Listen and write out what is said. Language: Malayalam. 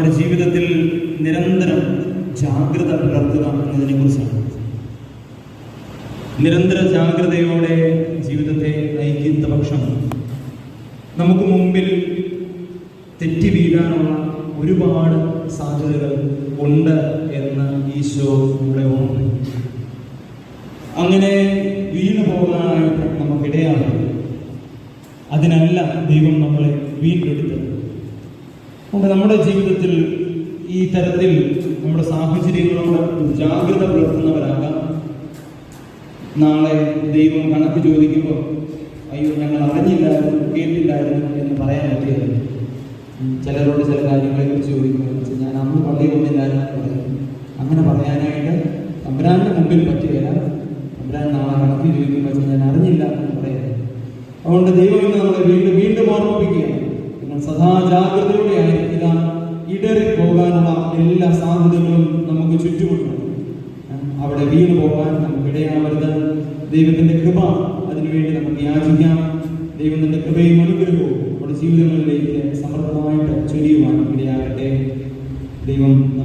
നമ്മുടെ ജീവിതത്തിൽ നിരന്തരം ജാഗ്രത പുലർത്തുക എന്നതിനെ കുറിച്ചാണ്. നിരന്തര ജാഗ്രതയോടെ ജീവിതത്തെ നയിക്കുന്ന പക്ഷം നമുക്ക് മുമ്പിൽ തെറ്റി വീഴാനുള്ള ഒരുപാട് സാധ്യതകൾ ഉണ്ട് എന്ന് ഈശോ ഇവിടെ ഓർമ്മ. അങ്ങനെ വീണു പോകാനായിട്ട് നമുക്കിടയാകും അതിനല്ല ദൈവം നമ്മളെ വീണ്ടെടുത്തത്. അതുകൊണ്ട് നമ്മുടെ ജീവിതത്തിൽ ഈ തരത്തിൽ നമ്മുടെ സാഹചര്യങ്ങളോട് ജാഗ്രത പുലർത്തുന്നവരാകാം. നാളെ ദൈവം കണക്ക് ചോദിക്കുമ്പോൾ അയ്യോ ഞങ്ങൾ അറിഞ്ഞില്ലായിരുന്നു കേട്ടില്ലായിരുന്നു എന്ന് പറയാൻ പറ്റിയത് ചിലരോട് ചില കാര്യങ്ങളെ കുറിച്ച് ചോദിക്കുമ്പോൾ ഞാൻ അന്ന് പള്ളി വന്നില്ലായിരുന്നു പറയും. അങ്ങനെ പറയാനായിട്ട് തമ്പുരാന്റെ മുമ്പിൽ പറ്റുകയില്ല തമ്പുരാൻ നാളെ കണക്ക് ചോദിക്കുമ്പോൾ "പക്ഷേ ഞാൻ അറിഞ്ഞില്ല എന്ന് പറയുന്നത് അതുകൊണ്ട് ദൈവം ഇന്ന് നമ്മളെ വീണ്ടും വീണ്ടും ഓർമ്മിപ്പിക്കുകയാണ് നിങ്ങൾ സദാ ജാഗ്രതയോടെ ഇടറി പോകാനുള്ള എല്ലാ സാധ്യതകളും നമുക്ക് ചുറ്റുമുണ്ട്. അവിടെ വീണ് പോകാൻ നമുക്ക് ഇടയാവരുത്. ദൈവത്തിന്റെ കൃപ അതിനുവേണ്ടി നമുക്ക് യാചിക്കാം. ദൈവത്തിന്റെ കൃപയും അനുഗ്രഹവും നമ്മുടെ ജീവിതങ്ങളിലേക്ക് സമർത്ഥമായിട്ട് ചൊരിയുവാൻ ഇടയാകട്ടെ. ദൈവം